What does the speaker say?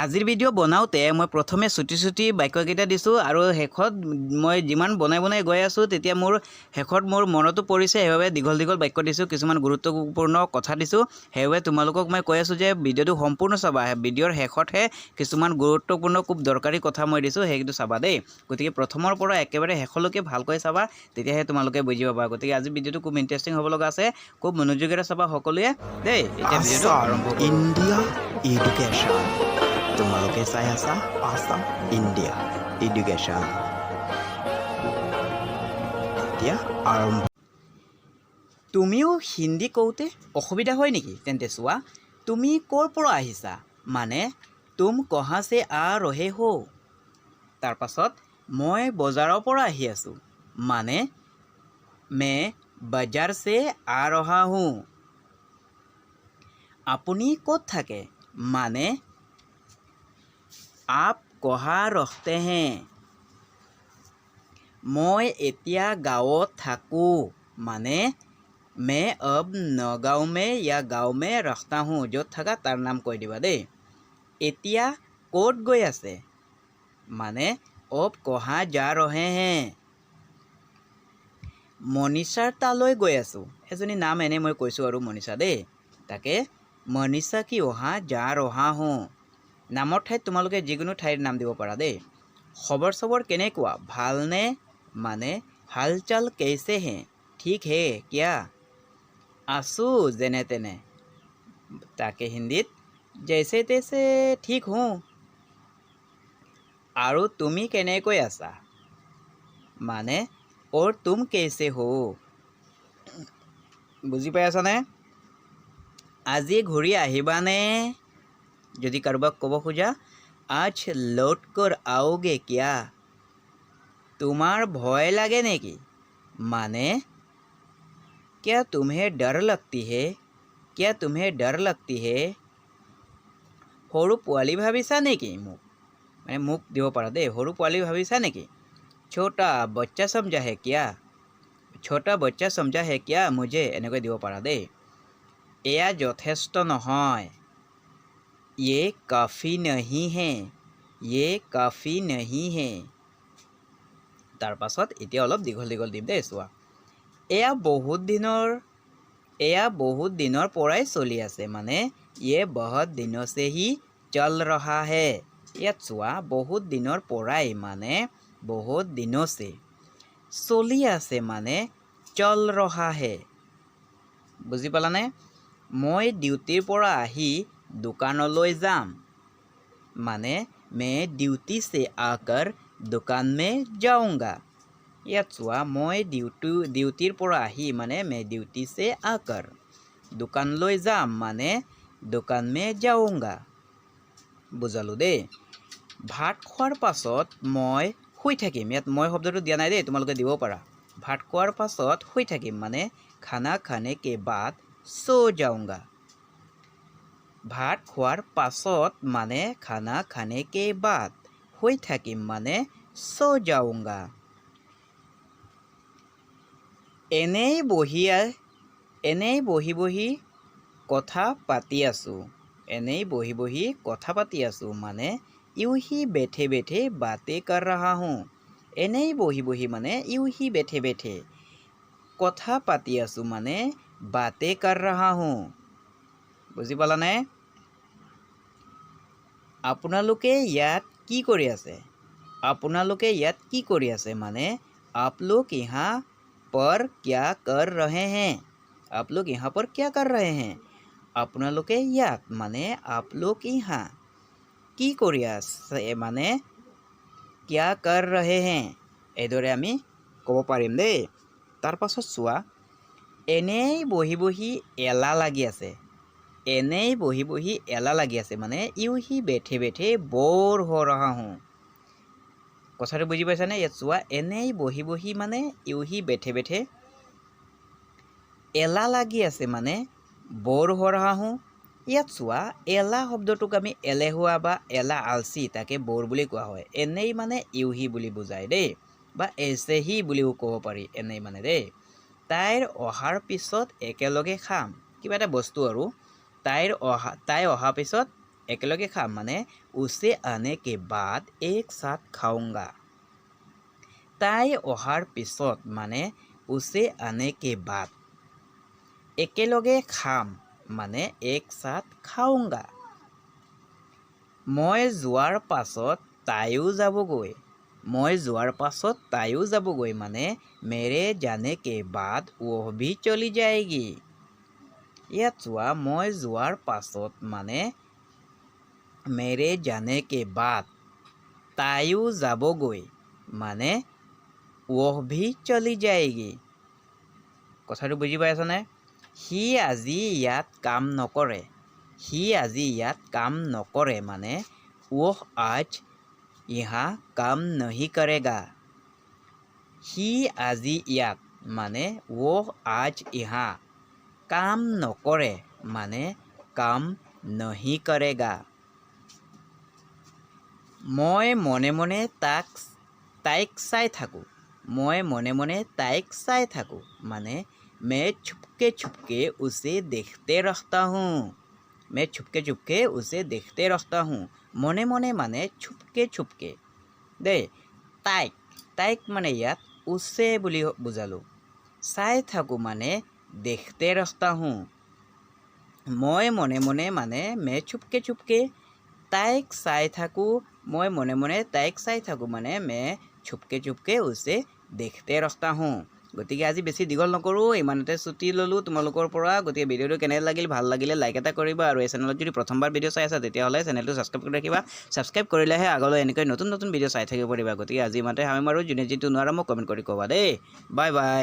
আজিৰ ভিডিঅ' বনাওঁতে মই প্ৰথমে চুটি চুটি বাক্যকেইটা দিছোঁ আৰু শেষত মই যিমান বনাই বনাই গৈ আছোঁ তেতিয়া মোৰ শেষত মোৰ মনতো পৰিছে, সেইবাবে দীঘল দীঘল বাক্য দিছোঁ, কিছুমান গুৰুত্বপূৰ্ণ কথা দিছোঁ। সেইবাবে তোমালোকক মই কৈ আছোঁ যে ভিডিঅ'টো সম্পূৰ্ণ চাবা, ভিডিঅ'ৰ শেষতহে কিছুমান গুৰুত্বপূৰ্ণ খুব দৰকাৰী কথা মই দিছোঁ সেইটো চাবা দেই। গতিকে প্ৰথমৰ পৰা একেবাৰে শেষলৈকে ভালকৈ চাবা, তেতিয়াহে তোমালোকে বুজি পাবা। গতিকে আজি ভিডিঅ'টো খুব ইণ্টাৰেষ্টিং হ'ব লগা আছে, খুব মনোযোগেৰে চাবা সকলোৱে। দেই, এতিয়া ভিডিঅ'টো আৰম্ভ ইণ্ডিয়া এডুকেশ্যন তোমালোকে চাই আছা আসাম ইণ্ডিয়া এডুকেশ্যন এতিয়া আৰম্ভ তুমিও হিন্দী কওঁতে অসুবিধা হয় নেকি তেন্তে চোৱা তুমি ক'ৰ পৰা আহিছা মানে তুম কহা চে আ ৰহে হো তাৰপাছত মই বজাৰৰ পৰা আহি আছোঁ মানে মে বজাৰ চে আ ৰহা হওঁ আপুনি ক'ত থাকে মানে আপ কহা ৰখতে হে মই এতিয়া গাঁৱত থাকোঁ মানে মে অব নগাঁও মে ইয়া গাঁও মে ৰখতা হওঁ য'ত থাকা তাৰ নাম কৈ দিবা দেই এতিয়া ক'ত গৈ আছে মানে অব কহা যা ৰহে হে মনীষাৰ তালৈ গৈ আছোঁ এজনী নাম এনেই মই কৈছোঁ আৰু মনীষা দেই তাকে মনীষা কি অহা যা ৰহা হওঁ নামৰ ঠাইত তোমালোকে যিকোনো ঠাইৰ নাম দিব পাৰা দেই। খবৰ চবৰ কেনেকুৱা? ভালনে? মানে হাল চাল কেইছে হে ঠিক হে কিয়া? আছোঁ যেনে তেনে। তাকে হিন্দীত জেচে তেচে ঠিক হওঁ আৰু তুমি কেনেকৈ আছা? মানে অৰ তুম কেইছে হো? বুজি পাই আছানে? আজি ঘূৰি আহিবানে? যদি কাৰোবাক ক'ব খোজা আজ লৌট কৰ আওগে কিয়া তোমাৰ ভয় লাগে নেকি মানে क्या तुम्हें डर लगती है क्या तुम्हें डर लगती है সৰু পোৱালি ভাবিছা নেকি মোক মানে মোক দিব পাৰা দেই সৰু পোৱালি ভাবিছা নেকি ছোটা বচ্চা সমজা হে কিয়া ছোটা বচ্চা সমজা হে কিয়া মুজে এনেকৈ দিব পাৰা দেই এয়া যথেষ্ট নহয় ये काफ़ी नहीं है ये काफ़ी नहीं है তাৰ পাছত এতিয়া অলপ দীঘল দীঘল দিম দেই চোৱা এয়া বহুত দিনৰ এয়া বহুত দিনৰ পৰাই চলি আছে মানে ইয়ে বহুত দিনৰ চে হি চল ৰহা হে ইয়াত চোৱা বহুত দিনৰ পৰাই মানে বহুত দিনৰ চে চলি আছে মানে চল ৰহা হে বুজি পালানে মই ডিউটিৰ পৰা আহি দোকানলৈ যাম। মানে মে ডিউটি চে আকৰ দোকান মে যাওঁগা। ইয়াত চোৱা, মই ডিউটি ডিউটিৰ পৰা আহি মানে মে ডিউটি চে আকৰ দোকানলৈ যাম মানে দোকান মে যাওঁগা। বুজালোঁ দেই। ভাত খোৱাৰ পাছত মই শুই থাকিম। ইয়াত মই শব্দটো দিয়া নাই দেই, তোমালোকে দিব পাৰা। ভাত খোৱাৰ পাছত শুই থাকিম মানে খানা খানে কে বাদ চো যাওঁগা। ভাত খোৱাৰ পাছত মানে খানা খানে কে বাদ শুই থাকিম মানে চো যাওঁগা। এনেই বহি এনেই বহি বহি কথা পাতি আছোঁ। এনেই বহি বহি কথা পাতি আছোঁ মানে ইউ হি বেঠে বেঠে বাতে কৰ ৰহা হওঁ এনেই বহি বহি মানে ইউ হি বেঠে বেঠে কথা পাতি আছোঁ মানে বাতে কৰ ৰহা হওঁ বুজি পালানে আপোনালোকে ইয়াত কি কৰি আছে আপোনালোকে ইয়াত কি কৰি আছে মানে आप लोग यहाँ पर क्या कर रहे हैं आप लोग यहाँ पर क्या कर रहे हैं আপোনালোকে ইয়াত মানে आप लोग यहाँ কি কৰি আছে মানে क्या कर रहे हैं এইদৰে আমি ক'ব পাৰিম দেই তাৰপাছত চোৱা এনেই বহি বহি এলাহ লাগি আছে এনেই বহি বহি এলাহ লাগি আছে মানে ইউ হি বেঠে বেঠে বৰ হৈ ৰহা হওঁ। কথাটো বুজি পাইছানে? ইয়াত চোৱা এনেই বহি বহি মানে ইউ হি বেঠে বেঠে এলাহ লাগি আছে মানে বৰ হৈ ৰহা হওঁ। ইয়াত চোৱা এলাহ শব্দটোক আমি এলেহুৱা বা এলাহ আলচি তাকে বৰ বুলি কোৱা হয়। এনেই মানে ইউহি বুলি বুজায় দেই বা এছেহি বুলিও ক'ব পাৰি এনেই মানে দেই। তাইৰ অহাৰ পিছত একেলগে খাম। কিবা এটা বস্তু আৰু। তাইৰ অহা তাই অহাৰ পিছত একেলগে খাম মানে উচে আনে কে বাদ এক চাট খাওঁগা তাই অহাৰ পিছত মানে উচে আনে কে বাদ একেলগে খাম মানে এক চাট খাওঁগা মই যোৱাৰ পাছত তাইও যাবগৈ মই যোৱাৰ পাছত তাইও যাবগৈ মানে মেৰে জানে কে বাদ ওহ ভি চলি যায়গি ইয়াত চোৱা মই যোৱাৰ পাছত মানে মেৰে জানে কে বাদ তাইও যাবগৈ মানে ওহ ভি চলি যায়গি। কথাটো বুজি পাইছনে? সি আজি ইয়াত কাম নকৰে সি আজি ইয়াত কাম নকৰে মানে ওহ আজ ইহা কাম নহি কৰেগা। সি আজি ইয়াত মানে ওহ আজ ইহা কাম নকৰে মানে কাম নহি কৰেগা। মই মনে মনে তাক, তাইক চাই থাকোঁ। মই মনে মনে তাইক চাই থাকোঁ মানে মে ছুপকে ছুপকে উচে দেখতে ৰখতা হুঁ মে ছুপকে ছুপকে উচে দেখতে ৰখতা হুঁ মনে মনে মানে ছুপকে ছুপকে দেই তাইক তাইক মানে ইয়াত উচে বুলি বুজালোঁ। চাই থাকোঁ মানে দেখতে ৰস্তা হওঁ মই মনে মনে মানে মে ছুপকে ছুপকে তাইক চাই থাকোঁ। মই মনে মনে তাইক চাই থাকোঁ মানে মে ছুপকে ছুপকে উচে দেখতে ৰস্তা হওঁ গতিকে আজি বেছি দীঘল নকৰোঁ, ইমানতে ছুটি ল'লোঁ তোমালোকৰ পৰা। গতিকে ভিডিঅ'টো কেনে লাগিল, ভালো লাগিলে লাইক এটা কৰিবা আৰু এই চেনেলত যদি প্ৰথমবাৰ ভিডিঅ' চাই আছা, তেতিয়াহ'লে চেনেলটো ছাবস্ক্ৰাইব কৰি ৰাখিবা। ছাবস্ক্ৰাইব কৰিলেহে আগলৈ এনেকৈ নতুন নতুন ভিডিঅ' চাই থাকিব পাৰিবা। গতিকে আজি ইমানতে আমি মাৰোঁ যোনে যিটো নোৱাৰা মোক কমেণ্ট কৰি ক'বা দেই। Bye bye